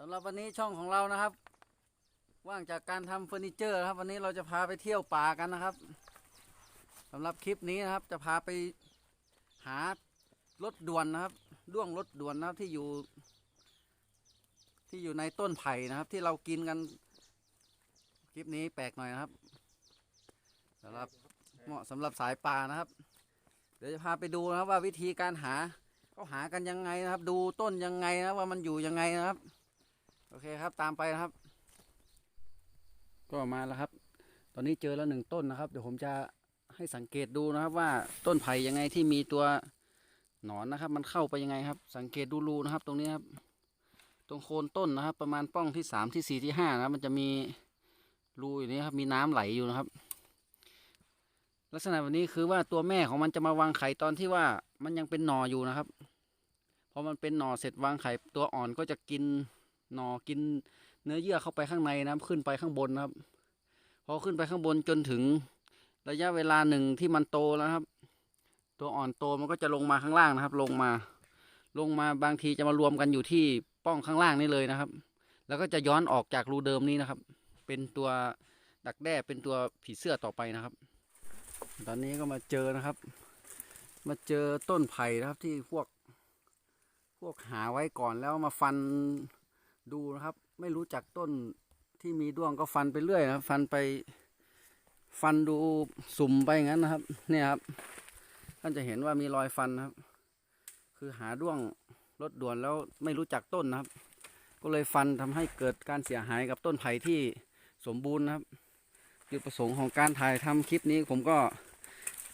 สำหรับวันนี้ช่องของเรานะครับ ว่างจากการทำเฟอร์นิเจอร์ครับ วันนี้เราจะพาไปเที่ยวป่ากันนะครับสำหรับคลิปนี้นะครับ จะพาไปหารถด่วนนะครับด้วงรถด่วนนะครับที่อยู่ ที่อยู่ในต้นไผ่นะครับ ที่เรากินกัน คลิปนี้แปลกหน่อยนะครับสำหรับเหมาะสำหรับสายป่านะครับ เดี๋ยวจะพาไปดูนะครับว่าวิธีการหาเขาหากันยังไงนะครับ ดูต้นยังไงนะว่ามันอยู่ยังไงนะครับ โอเคครับตามไปนะครับ ก็มาแล้วครับ ตอนนี้เจอแล้วหนึ่งต้นนะครับ เดี๋ยวผมจะให้สังเกตดูนะครับ ว่าต้นไผ่ยังไงที่มีตัวหนอนนะครับ มันเข้าไปยังไงครับ สังเกตดูรูนะครับ ตรงนี้ครับ ตรงโคนต้นนะครับ ประมาณป้องที่สามที่สี่ที่ห้านะมันจะมีรูอยู่นี้ครับ มีน้ำไหลอยู่นะครับ ลักษณะแบบนี้คือว่าตัวแม่ของมันจะมาวางไข่ตอนที่ว่ามันยังเป็นหนออยู่นะครับพอมันเป็นหนอเสร็จวางไข่ตัวอ่อนก็จะกิน หนอกินเนื้อเยื่อเข้าไปข้างในนะครับขึ้นไปข้างบนนะครับ พอขึ้นไปข้างบนจนถึงระยะเวลาหนึ่งที่มันโตแล้วครับ ตัวอ่อนโตมันก็จะลงมาข้างล่างนะครับ ลงมา ลงมาบางทีจะมารวมกันอยู่ที่ป้องข้างล่างนี่เลยนะครับ แล้วก็จะย้อนออกจากรูเดิมนี้นะครับ เป็นตัวดักแด้เป็นตัวผีเสื้อต่อไปนะครับ ตอนนี้ก็มาเจอนะครับ มาเจอต้นไผ่นะครับที่พวกพวกหาไว้ก่อนแล้วมาฟัน ดูนะครับ ไม่รู้จักต้นที่มีด้วงก็ฟันไปเรื่อยนะครับฟันไป ฟันดูสุ่มไปงั้นนะครับ เนี่ยครับ ท่านจะเห็นว่ามีรอยฟันนะครับ คือหาด้วงรถด่วนแล้วไม่รู้จักต้นนะครับ ก็เลยฟันทำให้เกิดการเสียหายกับต้นไผ่ที่สมบูรณ์นะครับจุดประสงค์ของการถ่ายทำคลิปนี้ผมก็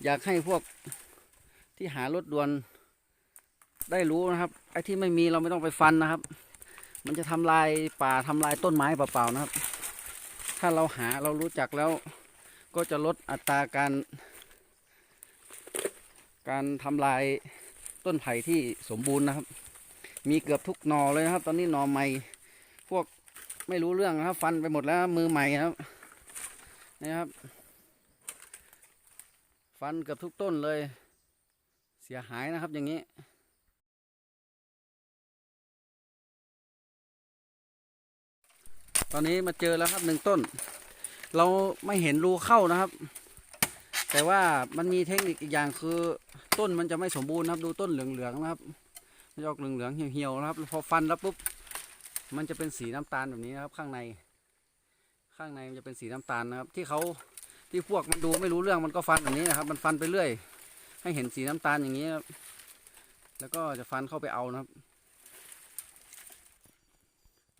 อยากให้พวกที่หารถด่วนได้รู้นะครับไอ้ที่ไม่มีเราไม่ต้องไปฟันนะครับ มันจะทำลายป่าทำลายต้นไม้เปล่าๆนะครับ ถ้าเราหาเรารู้จักแล้ว ก็จะลดอัตราการ การทำลายต้นไผ่ที่สมบูรณ์นะครับ มีเกือบทุกหนอเลยนะครับ ตอนนี้หนอใหม่ พวกไม่รู้เรื่องนะครับ ฟันไปหมดแล้วมือใหม่นะครับนะครับ ฟันเกือบทุกต้นเลย เสียหายนะครับอย่างนี้ ตอนนี้มาเจอแล้วครับหนึ่งต้น เราไม่เห็นรูเข้านะครับ แต่ว่ามันมีเทคนิคอีกอย่างคือต้นมันจะไม่สมบูรณ์นะครับ ดูต้นเหลืองๆนะครับมันจะออกเหลืองๆเหี่ยวๆนะครับ พอฟันแล้วปุ๊บมันจะเป็นสีน้ำตาลแบบนี้นะครับ ข้างใน ข้างในมันจะเป็นสีน้ำตาลนะครับ ที่เขาที่พวกมันดูไม่รู้เรื่องมันก็ฟันแบบนี้นะครับ มันฟันไปเรื่อย ให้เห็นสีน้ำตาลอย่างนี้ครับแล้วก็จะฟันเข้าไปเอานะครับ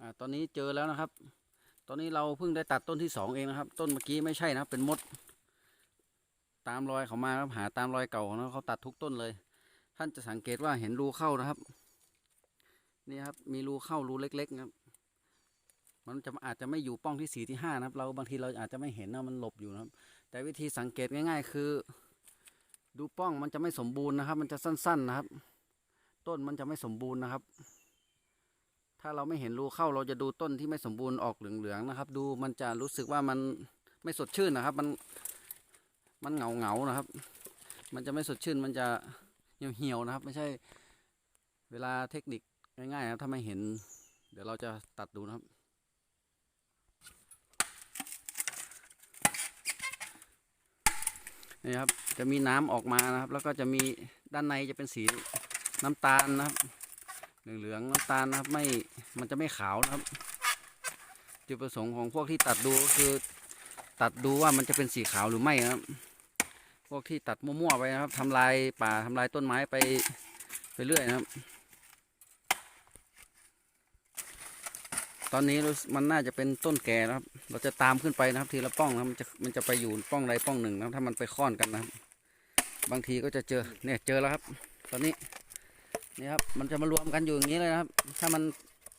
อ่าตอนนี้เจอแล้วนะครับ ตอนนี้เราเพิ่งได้ตัดต้นที่สองเองนะครับ ต้นเมื่อกี้ไม่ใช่นะครับเป็นมด ตามรอยเขามาครับหาตามรอยเก่าของเขาตัดทุกต้นเลย ท่านจะสังเกตว่าเห็นรูเข้านะครับ นี่ครับมีรูเข้ารูเล็กๆนะครับ มันจะอาจจะไม่อยู่ป้องที่สี่ที่ห้านะครับ เราบางทีเราอาจจะไม่เห็นนะมันหลบอยู่นะครับ แต่วิธีสังเกตง่าย ๆ คือ ดูป้องมันจะไม่สมบูรณ์นะครับ มันจะสั้น ๆนะครับ ต้นมันจะไม่สมบูรณ์นะครับ ถ้าเราไม่เห็นรูเข้าเราจะดูต้นที่ไม่สมบูรณ์ออกเหลืองๆนะครับ ดูมันจะรู้สึกว่ามันไม่สดชื่นนะครับ มันมันเหงาเหงาๆนะครับ มันจะไม่สดชื่นมันจะเหี่ยวๆนะครับ ไม่ใช่ เวลาเทคนิคง่ายๆนะครับถ้าไม่เห็น เดี๋ยวเราจะตัดดูนะครับนี่ครับจะมีน้ำออกมานะครับ แล้วก็จะมีด้านในจะเป็นสีน้ำตาลนะครับ เหลืองๆน้ำตาลนะครับไม่มันจะไม่ขาวนะครับ จุดประสงค์ของพวกที่ตัดดูก็คือ ตัดดูว่ามันจะเป็นสีขาวหรือไม่นะครับ พวกที่ตัดมั่วๆไปนะครับทำลายป่าทำลายต้นไม้ไปไปเรื่อยนะครับ ตอนนี้มันน่าจะเป็นต้นแก่นะครับ เราจะตามขึ้นไปนะครับ ทีละป้องนะมันจะมันจะไปอยู่ป้องใดป้องหนึ่งนะถ้ามันไปค่อนกันนะครับ บางทีก็จะเจอเนี่ยเจอแล้วครับ ตอนนี้ นี่ครับมันจะมารวมกันอยู่อย่างนี้เลยนะครับ ถ้ามัน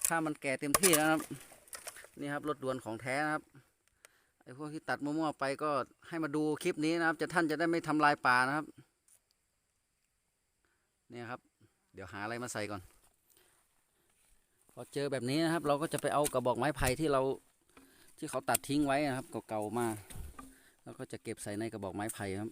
ถ้ามันแก่เต็มที่แล้วนะครับ นี่ครับรถด่วนของแท้นะครับไอ้พวกที่ตัดมั่วๆไปก็ให้มาดูคลิปนี้นะครับ จะท่านจะได้ไม่ทำลายป่านะครับ เนี่ยครับ เดี๋ยวหาอะไรมาใส่ก่อน พอเจอแบบนี้นะครับ เราก็จะไปเอากระบอกไม้ไผ่ที่เราที่เขาตัดทิ้งไว้นะครับเก่าๆมา แล้วก็จะเก็บใส่ในกระบอกไม้ไผ่ครับ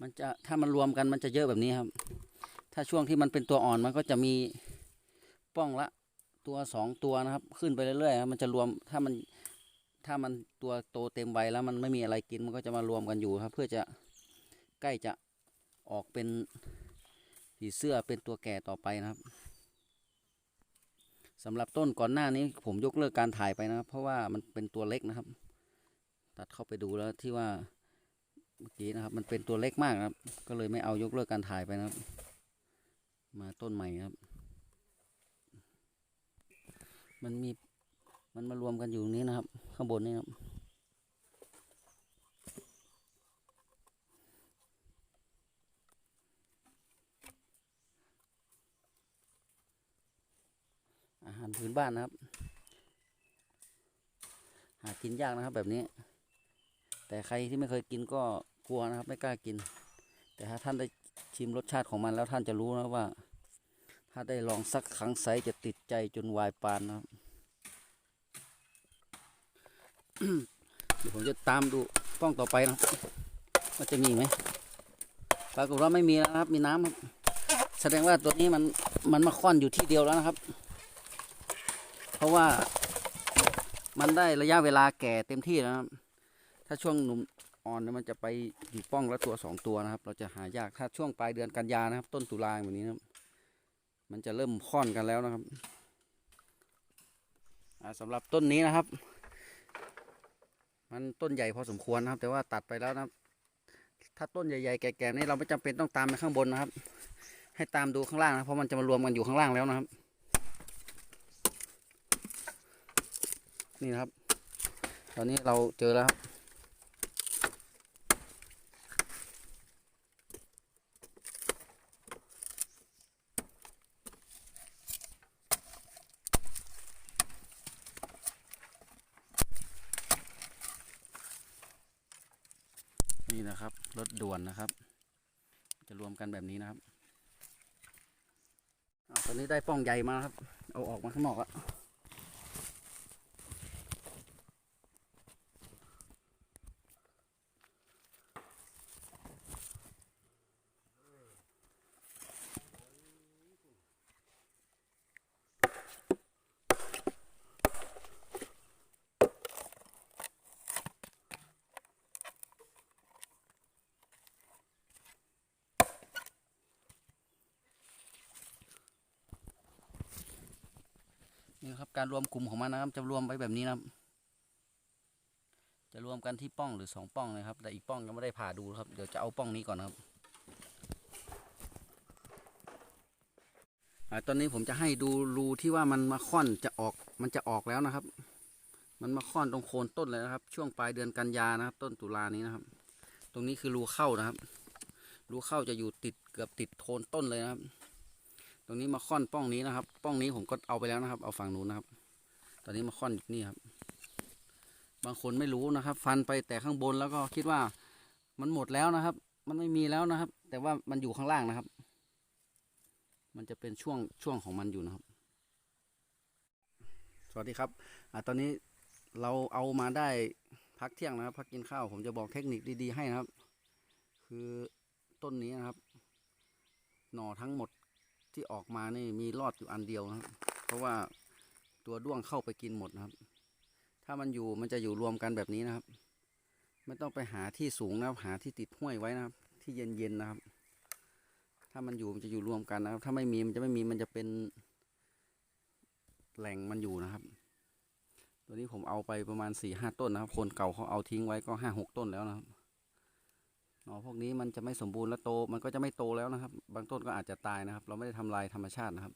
มันจะถ้ามันรวมกันมันจะเยอะแบบนี้ครับ ถ้าช่วงที่มันเป็นตัวอ่อนมันก็จะมีป้องละตัวสองตัวนะครับ ขึ้นไปเรื่อยๆครับมันจะรวมถ้ามันถ้ามันตัวโตเต็มวัยแล้วมันไม่มีอะไรกินมันก็จะมารวมกันอยู่ครับ เพื่อจะใกล้จะออกเป็นผีเสื้อเป็นตัวแก่ต่อไปนะครับสำหรับต้นก่อนหน้านี้ผมยกเลิกการถ่ายไปนะครับ เพราะว่ามันเป็นตัวเล็กนะครับ ตัดเข้าไปดูแล้วที่ว่า เมื่อกี้นะครับ มันเป็นตัวเล็กมากนะครับ ก็เลยไม่เอายกเลิกการถ่ายไปนะครับ มาต้นใหม่ครับ มันมีมันมารวมกันอยู่ตรงนี้นะครับ ข้างบนนี่ครับอาหารพื้นบ้านนะครับ หากินยากนะครับแบบนี้ แต่ใครที่ไม่เคยกินก็กลัวนะครับ ไม่กล้ากิน แต่ถ้าท่านได้ชิมรสชาติของมันแล้วท่านจะรู้นะว่า ถ้าได้ลองสักครั้งไซจะติดใจจนวายปานนะครับเดี๋ยวผมจะตามดูป้องต่อไปนะว่าจะมีไหมปรากฏว่าไม่มีแล้วครับ มีน้ำครับแสดงว่าตัวนี้มันมันมาค่อนอยู่ที่เดียวแล้วนะครับ เพราะว่ามันได้ระยะเวลาแก่เต็มที่แล้วครับ ถ้าช่วงหนุ่มอ่อนเนี่ยมันจะไปอยู่ป้องละตัวสองตัวนะครับ เราจะหายากถ้าช่วงปลายเดือนกันยานะครับ ต้นตุลาแบบนี้นะมันจะเริ่มค่อนกันแล้วนะครับอ่าสำหรับต้นนี้นะครับ มันต้นใหญ่พอสมควรนะครับ แต่ว่าตัดไปแล้วนะครับ ถ้าต้นใหญ่ๆแก่ๆนี่เราไม่จำเป็นต้องตามไปข้างบนนะครับ ให้ตามดูข้างล่างนะเพราะมันจะมารวมกันอยู่ข้างล่างแล้วนะครับ นี่นะครับ ตอนนี้เราเจอแล้วครับ นะครับ รถด่วนนะครับ จะรวมกันแบบนี้นะครับอตอนนี้ได้ป้องใหญ่มาครับ เอาออกมาข้างนอกแล้ นะครับการรวมกลุ่มของมันนะครับ จะรวมไปแบบนี้นะครับ จะรวมกันที่ป้องหรือสองป้องนะครับ แต่อีกป้องยังไม่ได้ผ่าดูครับ เดี๋ยวจะเอาป้องนี้ก่อนนะครับอตอนนี้ผมจะให้ดูรูที่ว่ามันมาค่อนจะออกมันจะออกแล้วนะครับ มันมาค่อนตรงโคนต้นเลยนะครับ ช่วงปลายเดือนกันยานะครับ ต้นตุลานี้นะครับ ตรงนี้คือรูเข้านะครับ รูเข้าจะอยู่ติดเกือบติดโคนต้นเลยนะครับ ตรงนี้มาค่อนป้องนี้นะครับ ป้องนี้ผมก็เอาไปแล้วนะครับ เอาฝั่งนู้นนะครับ ตอนนี้มาค่อนอยู่นี่ครับ บางคนไม่รู้นะครับ ฟันไปแต่ข้างบนแล้วก็คิดว่ามันหมดแล้วนะครับ มันไม่มีแล้วนะครับ แต่ว่ามันอยู่ข้างล่างนะครับ มันจะเป็นช่วงช่วงของมันอยู่นะครับ สวัสดีครับอ่าตอนนี้เราเอามาได้พักเที่ยงนะครับ พักกินข้าวผมจะบอกเทคนิคดีๆให้นะครับ คือต้นนี้นะครับ หน่อทั้งหมด ที่ออกมานี่มีรอดอยู่อันเดียวนะครับ เพราะว่าตัวด้วงเข้าไปกินหมดนะครับ ถ้ามันอยู่มันจะอยู่รวมกันแบบนี้นะครับ ไม่ต้องไปหาที่สูงนะครับ หาที่ติดห้วยไว้นะครับ ที่เย็นๆนะครับ ถ้ามันอยู่มันจะอยู่รวมกันนะครับ ถ้าไม่มีมันจะไม่มีมันจะเป็นแหล่งมันอยู่นะครับ ตัวนี้ผมเอาไปประมาณสี่ห้าต้นนะครับ คนเก่าเขาเอาทิ้งไว้ก็ห้าหกต้นแล้วนะครับ หนอพวกนี้มันจะไม่สมบูรณ์และโต มันก็จะไม่โตแล้วนะครับ บางต้นก็อาจจะตายนะครับ เราไม่ได้ทำลายธรรมชาตินะครับ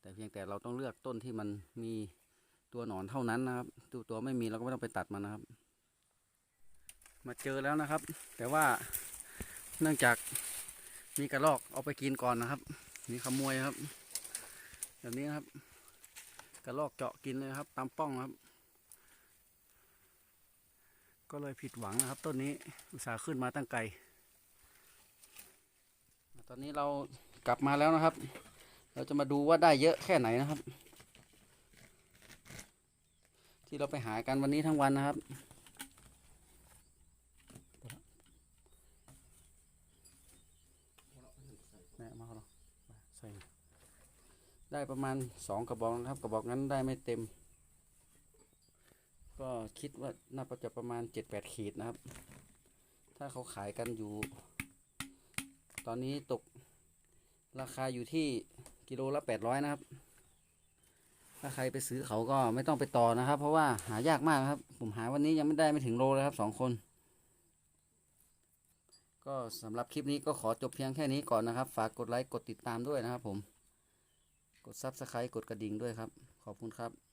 แต่เพียงแต่เราต้องเลือกต้นที่มันมีตัวหนอนเท่านั้นนะครับ ตัวตัวไม่มีเราก็ไม่ต้องไปตัดมันนะครับ มาเจอแล้วนะครับ แต่ว่าเนื่องจากมีกระรอกเอาไปกินก่อนนะครับมีขโมยครับ แบบนี้นะครับ กระรอกเจาะกินเลยครับ ตามป้องครับ ก็เลยผิดหวังนะครับ ต้นนี้อุตสาห์ขึ้นมาตั้งไกล ตอนนี้เรากลับมาแล้วนะครับ เราจะมาดูว่าได้เยอะแค่ไหนนะครับ ที่เราไปหากันวันนี้ทั้งวันนะครับได้ประมาณสองกระบอกนะครับ กระบอกนั้นได้ไม่เต็ม ก็คิดว่าน่าจะประมาณเจ็ดแปดขีดนะครับ ถ้าเขาขายกันอยู่ ตอนนี้ตกราคาอยู่ที่กิโลละแปดร้อยนะครับ ถ้าใครไปซื้อเขาก็ไม่ต้องไปต่อนะครับ เพราะว่าหายากมากครับ ผมหาวันนี้ยังไม่ได้ไม่ถึงโลเลยครับสองคน ก็สำหรับคลิปนี้ก็ขอจบเพียงแค่นี้ก่อนนะครับ ฝากกดไลค์กดติดตามด้วยนะครับผม กด Subscribe กดกระดิ่งด้วยครับ ขอบคุณครับ